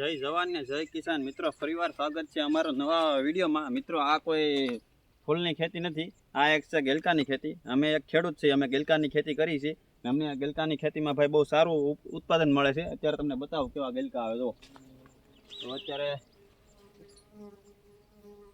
જય જવાન ને જય કિસાન. મિત્રો, ફરીવાર સ્વાગત છે અમારા નવા વિડીયોમાં. મિત્રો, આ કોઈ ફૂલની ખેતી નથી. આ એક છે ગેલકાની ખેતી. અમે એક ખેડૂત છીએ. અમે ગેલકાની ખેતી કરી છે અમને ગેલકાની ખેતીમાં ભાઈ બહુ સારું ઉત્પાદન મળે છે. અત્યારે તમને બતાવો કેવા ગેલકા આવે. તો અત્યારે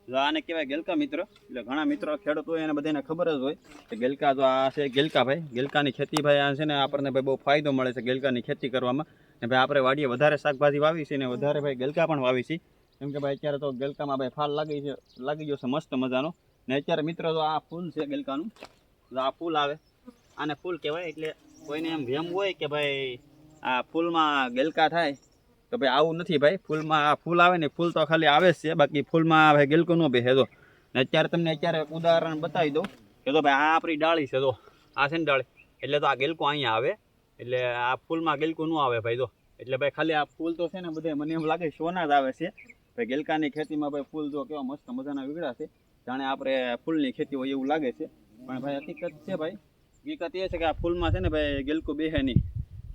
જો આને કહેવાય ગેલકા મિત્ર. એટલે ઘણા મિત્રો, ખેડૂત હોય એને બધાને ખબર જ હોય કે ગેલકા તો આ છે ગેલકા ભાઈ. ગેલકાની ખેતી ભાઈ આ છે ને આપણને ભાઈ બહુ ફાયદો મળે છે ગેલકાની ખેતી કરવામાં. ને ભાઈ આપણે વાડીએ વધારે શાકભાજી વાવી છે ને વધારે ભાઈ ગેલકા પણ વાવી છે. કેમ કે ભાઈ અત્યારે તો ગેલકામાં ભાઈ ફાલ લાગી છે, લાગી ગયો છે મસ્ત મજાનો. ને અત્યારે મિત્રો તો આ ફૂલ છે ગેલકાનું. તો આ ફૂલ આવે. આને ફૂલ કહેવાય એટલે કોઈને એમ વેમ હોય કે ભાઈ આ ફૂલમાં ગેલકા થાય. તો ભાઈ આવું નથી ભાઈ, ફૂલમાં આ ફૂલ આવે ને ફૂલ તો ખાલી આવે જ છે, બાકી ફૂલમાં ભાઈ ગિલકો ન બેસે. તો ને અત્યારે તમને અત્યારે ઉદાહરણ બતાવી દઉં કે તો ભાઈ આ આપણી ડાળી છે તો આ છે ને ડાળી. એટલે તો આ ગિલકો અહીંયા આવે, એટલે આ ફૂલમાં ગિલકો ન આવે ભાઈ તો એટલે ભાઈ ખાલી આ ફૂલ તો છે ને બધે, મને એમ લાગે સોના જ આવે છે. ભાઈ ગિલકાની ખેતીમાં ભાઈ ફૂલ જો કેવા મસ્ત મજાના વીગડા છે. જાણે આપણે ફૂલની ખેતી હોય એવું લાગે છે. પણ ભાઈ હકીકત છે ભાઈ, હકીકત એ છે કે આ ફૂલમાં છે ને ભાઈ ગિલકો બેહે નહીં.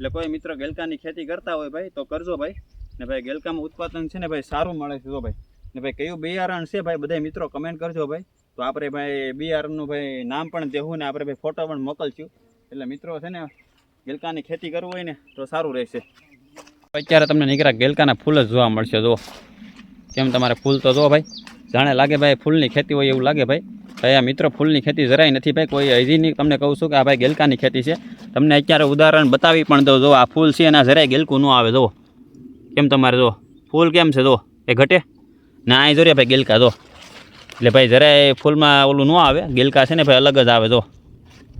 એટલે કોઈ મિત્ર ગેલકાની ખેતી કરતા હોય ભાઈ, તો કરજો ભાઈ. ને ભાઈ ગેલકામાં ઉત્પાદન છે ને ભાઈ સારું મળે છે જો ભાઈ. ને ભાઈ કયું બિયારણ છે ભાઈ બધા મિત્રો કમેન્ટ કરજો ભાઈ. તો આપણે ભાઈ બિયારણનું ભાઈ નામ પણ દેવું ને આપણે ભાઈ ફોટો પણ મોકલશું. એટલે મિત્રો છે ને, ગેલકાની ખેતી કરવું હોય ને, તો સારું રહેશે. અત્યારે તમને નીકળ્યા ગેલકાના ફૂલ જ જોવા મળશે જો કેમ તમારે ફૂલ તો જો ભાઈ. જાણે લાગે ભાઈ ફૂલની ખેતી હોય એવું લાગે ભાઈ. ભાઈ, આ મિત્રો ફૂલની ખેતી જરાય નથી ભાઈ. કોઈ હજીની તમને કહું છું કે આ ભાઈ ગેલકાની ખેતી છે. તમને અત્યારે ઉદાહરણ બતાવી પણ દઉં. જો આ ફૂલ છે એના જરાય ગેલકું ન આવે. જો કેમ તમારે જો ફૂલ કેમ છે? જો એ ઘટે. ના અહીં જોઈએ ભાઈ ગેલકા જો એટલે ભાઈ જરાય ફૂલમાં ઓલું ન આવે. ગેલકા છે ને ભાઈ અલગ જ આવે જો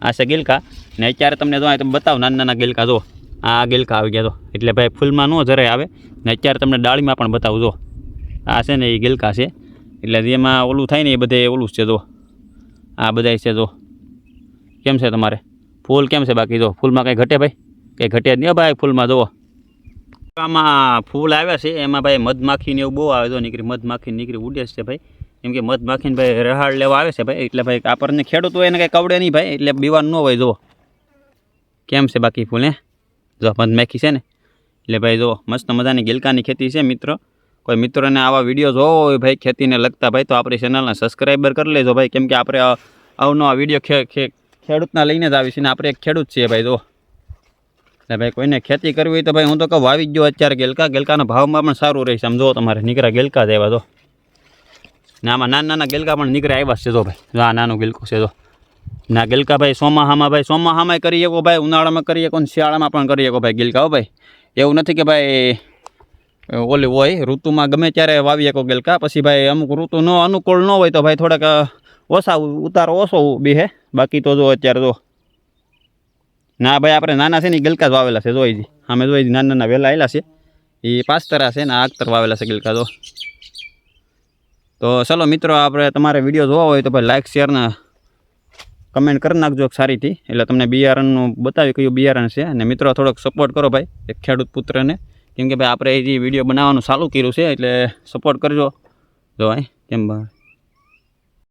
આ છે ગેલકા. ને અત્યારે તમને જો તમે બતાવો, નાના નાના ગેલકા જો આ ગેલકા આવી ગયા તો એટલે ભાઈ ફૂલમાં ન જરાય આવે. ને અત્યારે તમને ડાળીમાં પણ બતાવું જો આ છે ને એ ગેલકા છે. એટલે જેમાં ઓલું થાય ને એ બધે ઓલું છે જો આ બધા છે જો. કેમ છે તમારે? ફૂલ કેમ છે બાકી? જો, ફૂલમાં કંઈ ઘટે ભાઈ? કંઈ ઘટે નહીં ભાઈ ફૂલમાં, જુઓ. આમાં ફૂલ આવ્યા છે, એમાં ભાઈ મધમાખીને એવું બહુ આવે જો, નીકળી મધમાખી નીકળી ઉડે છે ભાઈ. કેમ કે મધમાખીને ભાઈ રહાડ લેવા આવે છે ભાઈ. એટલે ભાઈ આપણને ખેડૂત એને કંઈ કવડે નહીં ભાઈ. એટલે બીવાનું ન હોય, જુઓ. કેમ છે બાકી ફૂલ, હે? જો મધમાખી છે ને. એટલે ભાઈ જો મસ્ત મજાની ગિલકાની ખેતી છે, મિત્રો. કોઈ મિત્રોને આવા વીડિયો જોવો હોય ભાઈ ખેતીને લગતા ભાઈ, તો આપણી ચેનલને સબસ્ક્રાઈબર કરી લેજો ભાઈ. કેમ કે આપણે આ- વીડિયો ખેડૂતના લઈને જ આવીશું ને આપણે એક ખેડૂત છીએ ભાઈ જો એટલે ભાઈ કોઈને ખેતી કરવી હોય તો ભાઈ હું તો કહું, વાવી જ ગયો અત્યારે ગેલકા. ગેલકાના ભાવમાં પણ સારું રહેશે. આમ જો તમારે નીકળ્યા ગેલકા જ આવ્યા તો ને આમાં નાના નાના ગેલકા પણ નીકળ્યા આવ્યા છે જો ભાઈ. આ નાનું ગેલકું છે જો ના ગેલકા ભાઈ સોમાહામાં ભાઈ સોમાહામાં કરી શકો ભાઈ, ઉનાળામાં કરી શકો શિયાળામાં પણ કરી શકો ભાઈ ગેલકા ભાઈ. એવું નથી કે ભાઈ ઓલી હોય, ઋતુમાં ગમે ત્યારે વાવી શકો ગેલકા, પછી ભાઈ અમુક ઋતુ ન અનુકૂળ ન હોય તો ભાઈ થોડાક ઓછા ઉતારો ઓછો બેહે બાકી તો જો અત્યારે જો, ના ભાઈ આપણે નાના છે ને ગલકા જ વાવેલા છે, જોઈ જી. અમે જોઈ જી નાના નાના વહેલા આવેલા છે. એ પાસ્તરા છે ને આગતર વાવેલા છે ગલકા તો તો ચલો મિત્રો, આપણે તમારે વીડિયો જોવા હોય તો ભાઈ લાઇક શેર ને કમેન્ટ કરી નાખજો સારીથી. એટલે તમને બિયારણનું બતાવી કયું બિયારણ છે. અને મિત્રો, થોડોક સપોર્ટ કરો ભાઈ, એક ખેડૂત પુત્રને. કેમ કે ભાઈ, આપણે જે વીડિયો બનાવવાનું ચાલુ કર્યું છે, એટલે સપોર્ટ કરજો. જો ભાઈ, કેમ ભાઈ?